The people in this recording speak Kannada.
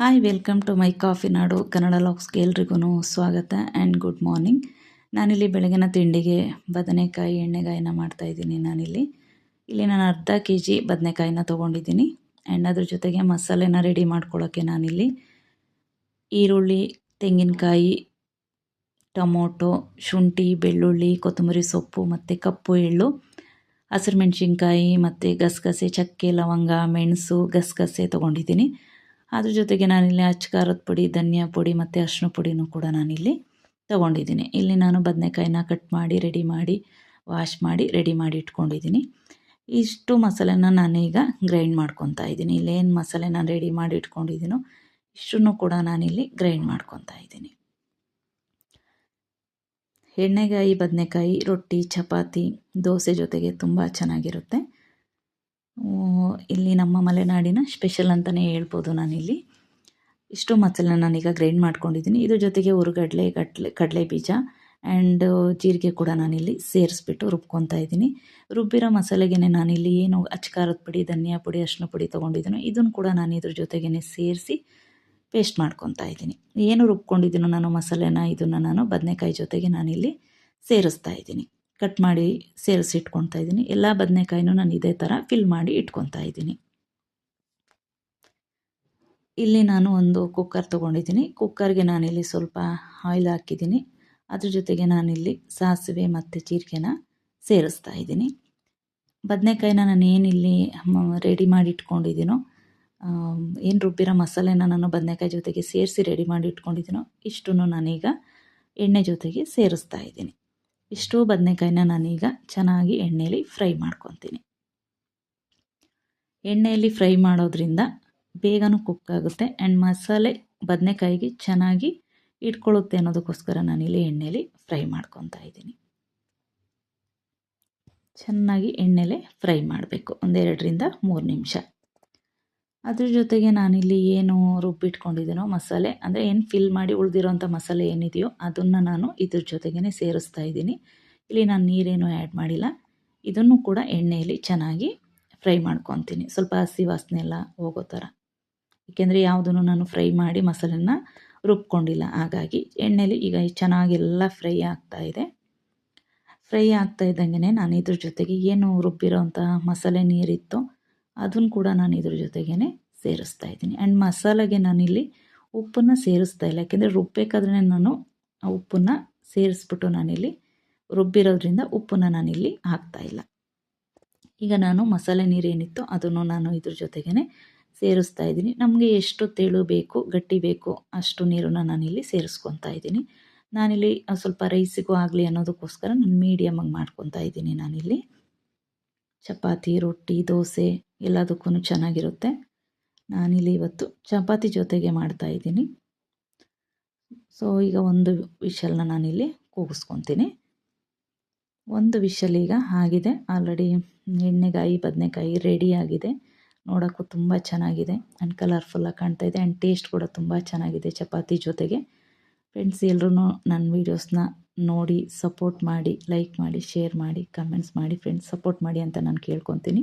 Hi welcome to my coffee ನಾಡು ಕನ್ನಡ ಲಾಕ್ಸ್ಗೆ ಎಲ್ರಿಗೂ ಸ್ವಾಗತ ಆ್ಯಂಡ್ ಗುಡ್ ಮಾರ್ನಿಂಗ್ ನಾನಿಲ್ಲಿ ಬೆಳಗಿನ ತಿಂಡಿಗೆ ಬದನೆಕಾಯಿ ಎಣ್ಣೆಗಾಯಿನ ಮಾಡ್ತಾಯಿದ್ದೀನಿ ನಾನಿಲ್ಲಿ. ಇಲ್ಲಿ ನಾನು ಅರ್ಧ ಕೆ ಜಿ ಬದನೆಕಾಯಿನ ತೊಗೊಂಡಿದ್ದೀನಿ ಆ್ಯಂಡ್ ಅದ್ರ ಜೊತೆಗೆ ಮಸಾಲೆನ ರೆಡಿ ಮಾಡ್ಕೊಳ್ಳೋಕ್ಕೆ ನಾನಿಲ್ಲಿ ಈರುಳ್ಳಿ, ತೆಂಗಿನಕಾಯಿ, ಟೊಮೊಟೊ, ಶುಂಠಿ, ಬೆಳ್ಳುಳ್ಳಿ, ಕೊತ್ತಂಬರಿ ಸೊಪ್ಪು ಮತ್ತು ಕಪ್ಪು ಎಳ್ಳು, ಹಸಿರು ಮೆಣಸಿನ್ಕಾಯಿ ಮತ್ತು ಗಸಗಸೆ, ಚಕ್ಕೆ, ಲವಂಗ, ಮೆಣಸು ಗಸಗಸೆ ತೊಗೊಂಡಿದ್ದೀನಿ. ಅದ್ರ ಜೊತೆಗೆ ನಾನಿಲ್ಲಿ ಅಚ್ಚಕಾರದ ಪುಡಿ, ಧನಿಯಾ ಪುಡಿ ಮತ್ತು ಅರಿಶಿನ ಪುಡಿನೂ ಕೂಡ ನಾನಿಲ್ಲಿ ತೊಗೊಂಡಿದ್ದೀನಿ. ಇಲ್ಲಿ ನಾನು ಬದನೆಕಾಯಿನ ಕಟ್ ಮಾಡಿ ರೆಡಿ ಮಾಡಿ ವಾಶ್ ಮಾಡಿ ರೆಡಿ ಮಾಡಿ ಇಟ್ಕೊಂಡಿದ್ದೀನಿ. ಇಷ್ಟು ಮಸಾಲೆನ ನಾನೀಗ ಗ್ರೈಂಡ್ ಮಾಡ್ಕೊತಾ ಇದ್ದೀನಿ. ಇಲ್ಲೇನು ಮಸಾಲೆ ನಾನು ರೆಡಿ ಮಾಡಿ ಇಟ್ಕೊಂಡಿದ್ದೀನೋ ಇಷ್ಟನ್ನು ಕೂಡ ನಾನಿಲ್ಲಿ ಗ್ರೈಂಡ್ ಮಾಡ್ಕೊತಾ ಇದ್ದೀನಿ. ಎಣ್ಣೆಗಾಯಿ, ಬದನೆಕಾಯಿ, ರೊಟ್ಟಿ, ಚಪಾತಿ, ದೋಸೆ ಜೊತೆಗೆ ತುಂಬ ಚೆನ್ನಾಗಿರುತ್ತೆ. ಇಲ್ಲಿ ನಮ್ಮ ಮಲೆನಾಡಿನ ಸ್ಪೆಷಲ್ ಅಂತಲೇ ಹೇಳ್ಬೋದು ನಾನಿಲ್ಲಿ. ಇಷ್ಟು ಮಸಾಲೆ ನಾನೀಗ ಗ್ರೈಂಡ್ ಮಾಡ್ಕೊಂಡಿದ್ದೀನಿ. ಇದ್ರ ಜೊತೆಗೆ ಹುರುಗಡ್ಲೆ ಕಡಲೆ ಕಡಲೆ ಬೀಜ ಆ್ಯಂಡ್ ಜೀರಿಗೆ ಕೂಡ ನಾನಿಲ್ಲಿ ಸೇರಿಸ್ಬಿಟ್ಟು ರುಬ್ಕೊತಾ ಇದ್ದೀನಿ. ರುಬ್ಬಿರೋ ಮಸಾಲೆಗೆ ನಾನಿಲ್ಲಿ ಏನು ಅಚ್ಕಾರದ ಪುಡಿ, ಧನಿಯಾ ಪುಡಿ, ಅರಿಶಿನ ಪುಡಿ ತೊಗೊಂಡಿದ್ದೀನೋ ಇದನ್ನು ಕೂಡ ನಾನು ಇದ್ರ ಜೊತೆಗೇ ಸೇರಿಸಿ ಪೇಸ್ಟ್ ಮಾಡ್ಕೊತಾ ಇದ್ದೀನಿ. ಏನು ರುಬ್ಕೊಂಡಿದ್ದೀನೋ ನಾನು ಮಸಾಲೆನ, ಇದನ್ನು ನಾನು ಬದನೆಕಾಯಿ ಜೊತೆಗೆ ನಾನಿಲ್ಲಿ ಸೇರಿಸ್ತಾ ಇದ್ದೀನಿ. ಕಟ್ ಮಾಡಿ ಸೇರಿಸಿ ಇಟ್ಕೊತಾ ಇದ್ದೀನಿ. ಎಲ್ಲ ಬದನೆಕಾಯಿನೂ ನಾನು ಇದೇ ಥರ ಫಿಲ್ ಮಾಡಿ ಇಟ್ಕೊತಾ ಇದ್ದೀನಿ. ಇಲ್ಲಿ ನಾನು ಒಂದು ಕುಕ್ಕರ್ ತೊಗೊಂಡಿದ್ದೀನಿ. ಕುಕ್ಕರ್ಗೆ ನಾನಿಲ್ಲಿ ಸ್ವಲ್ಪ ಆಯಿಲ್ ಹಾಕಿದ್ದೀನಿ. ಅದ್ರ ಜೊತೆಗೆ ನಾನಿಲ್ಲಿ ಸಾಸಿವೆ ಮತ್ತು ಜೀರಿಗೆನ ಸೇರಿಸ್ತಾ ಇದ್ದೀನಿ. ಬದನೆಕಾಯಿನ ನಾನು ಏನಿಲ್ಲಿ ರೆಡಿ ಮಾಡಿ ಇಟ್ಕೊಂಡಿದ್ದೀನೋ ಏನು ರುಬ್ಬಿರೋ ಮಸಾಲೆನ ನಾನು ಬದನೆಕಾಯಿ ಜೊತೆಗೆ ಸೇರಿಸಿ ರೆಡಿ ಮಾಡಿ ಇಟ್ಕೊಂಡಿದ್ದೀನೋ, ಇಷ್ಟನ್ನು ನಾನೀಗ ಎಣ್ಣೆ ಜೊತೆಗೆ ಸೇರಿಸ್ತಾ ಇದ್ದೀನಿ. ಇಷ್ಟು ಬದನೆಕಾಯಿನ ನಾನೀಗ ಚೆನ್ನಾಗಿ ಎಣ್ಣೆಯಲ್ಲಿ ಫ್ರೈ ಮಾಡ್ಕೊತೀನಿ. ಎಣ್ಣೆಯಲ್ಲಿ ಫ್ರೈ ಮಾಡೋದ್ರಿಂದ ಬೇಗನೂ ಕುಕ್ ಆಗುತ್ತೆ. ಆ್ಯಂಡ್ ಮಸಾಲೆ ಬದನೆಕಾಯಿಗೆ ಚೆನ್ನಾಗಿ ಇಟ್ಕೊಳ್ಳುತ್ತೆ ಅನ್ನೋದಕ್ಕೋಸ್ಕರ ನಾನಿಲ್ಲಿ ಎಣ್ಣೆಯಲ್ಲಿ ಫ್ರೈ ಮಾಡ್ಕೊತಾ ಇದ್ದೀನಿ. ಚೆನ್ನಾಗಿ ಎಣ್ಣೆಲೆ ಫ್ರೈ ಮಾಡಬೇಕು. ಒಂದೆರಡರಿಂದ ಮೂರು ನಿಮಿಷ. ಅದ್ರ ಜೊತೆಗೆ ನಾನಿಲ್ಲಿ ಏನು ರುಬ್ಬಿಟ್ಕೊಂಡಿದ್ದೀನೋ ಮಸಾಲೆ, ಅಂದರೆ ಏನು ಫಿಲ್ ಮಾಡಿ ಉಳಿದಿರೋಂಥ ಮಸಾಲೆ ಏನಿದೆಯೋ ಅದನ್ನು ನಾನು ಇದ್ರ ಜೊತೆಗೇ ಸೇರಿಸ್ತಾ ಇದ್ದೀನಿ. ಇಲ್ಲಿ ನಾನು ನೀರೇನು ಆ್ಯಡ್ ಮಾಡಿಲ್ಲ. ಇದನ್ನು ಕೂಡ ಎಣ್ಣೆಯಲ್ಲಿ ಚೆನ್ನಾಗಿ ಫ್ರೈ ಮಾಡ್ಕೊತೀನಿ. ಸ್ವಲ್ಪ ಹಸಿ ವಾಸನೆ ಎಲ್ಲ ಹೋಗೋ ಥರ ಏಕೆಂದರೆ ಯಾವುದನ್ನು ನಾನು ಫ್ರೈ ಮಾಡಿ ಮಸಾಲೆನ ರುಬ್ಕೊಂಡಿಲ್ಲ. ಹಾಗಾಗಿ ಎಣ್ಣೆಲಿ ಈಗ ಚೆನ್ನಾಗೆಲ್ಲ ಫ್ರೈ ಆಗ್ತಾ ಇದೆ. ಫ್ರೈ ಆಗ್ತಾ ಇದ್ದಂಗೆ ನಾನು ಇದ್ರ ಜೊತೆಗೆ ಏನು ರುಬ್ಬಿರೋಂಥ ಮಸಾಲೆ ನೀರಿತ್ತು ಅದನ್ನು ಕೂಡ ನಾನು ಇದ್ರ ಜೊತೆಗೇ ಸೇರಿಸ್ತಾ ಇದ್ದೀನಿ. ಆ್ಯಂಡ್ ಮಸಾಲೆಗೆ ನಾನಿಲ್ಲಿ ಉಪ್ಪನ್ನು ಸೇರಿಸ್ತಾ ಇಲ್ಲ. ಯಾಕೆಂದರೆ ರುಬ್ಬೇಕಾದ್ರೆ ನಾನು ಆ ಉಪ್ಪನ್ನು ಸೇರಿಸ್ಬಿಟ್ಟು ನಾನಿಲ್ಲಿ ರುಬ್ಬಿರೋದ್ರಿಂದ ಉಪ್ಪನ್ನು ನಾನಿಲ್ಲಿ ಹಾಕ್ತಾಯಿಲ್ಲ ಈಗ ನಾನು ಮಸಾಲೆ ನೀರು ಏನಿತ್ತು ಅದನ್ನು ನಾನು ಇದ್ರ ಜೊತೆಗೇ ಸೇರಿಸ್ತಾ ಇದ್ದೀನಿ. ನಮಗೆ ಎಷ್ಟು ತೆಳು ಬೇಕು, ಗಟ್ಟಿ ಬೇಕು ಅಷ್ಟು ನೀರನ್ನು ನಾನಿಲ್ಲಿ ಸೇರಿಸ್ಕೊತಾ ಇದ್ದೀನಿ. ನಾನಿಲ್ಲಿ ಸ್ವಲ್ಪ ರೈಸಿಗೂ ಆಗಲಿ ಅನ್ನೋದಕ್ಕೋಸ್ಕರ ನಾನು ಮೀಡಿಯಮಾಗಿ ಮಾಡ್ಕೊತಾ ಇದ್ದೀನಿ ನಾನಿಲ್ಲಿ. ಚಪಾತಿ, ರೊಟ್ಟಿ, ದೋಸೆ ಎಲ್ಲದಕ್ಕೂ ಚೆನ್ನಾಗಿರುತ್ತೆ. ನಾನಿಲ್ಲಿ ಇವತ್ತು ಚಪಾತಿ ಜೊತೆಗೆ ಮಾಡ್ತಾಯಿದ್ದೀನಿ ಸೊ ಈಗ ಒಂದು ವಿಷಲನ್ನ ನಾನಿಲ್ಲಿ ಕೂಗಿಸ್ಕೊತೀನಿ. ಒಂದು ವಿಷಲ್ ಈಗ ಆಗಿದೆ. ಆಲ್ರೆಡಿ ಎಣ್ಣೆಗಾಯಿ, ಬದನೆಕಾಯಿ ರೆಡಿ ಆಗಿದೆ. ನೋಡೋಕ್ಕೂ ತುಂಬ ಚೆನ್ನಾಗಿದೆ. ಆ್ಯಂಡ್ ಕಲರ್ಫುಲ್ಲಾಗಿ ಕಾಣ್ತಾ ಇದೆ. ಆ್ಯಂಡ್ ಟೇಸ್ಟ್ ಕೂಡ ತುಂಬ ಚೆನ್ನಾಗಿದೆ ಚಪಾತಿ ಜೊತೆಗೆ. ಫ್ರೆಂಡ್ಸ್ ಎಲ್ಲರೂ ನನ್ನ ವೀಡಿಯೋಸ್ನ ನೋಡಿ ಸಪೋರ್ಟ್ ಮಾಡಿ ಲೈಕ್ ಮಾಡಿ ಶೇರ್ ಮಾಡಿ ಕಮೆಂಟ್ಸ್ ಮಾಡಿ ಫ್ರೆಂಡ್ಸ್ ಸಪೋರ್ಟ್ ಮಾಡಿ ಅಂತ ನಾನು ಕೇಳ್ಕೊತೀನಿ.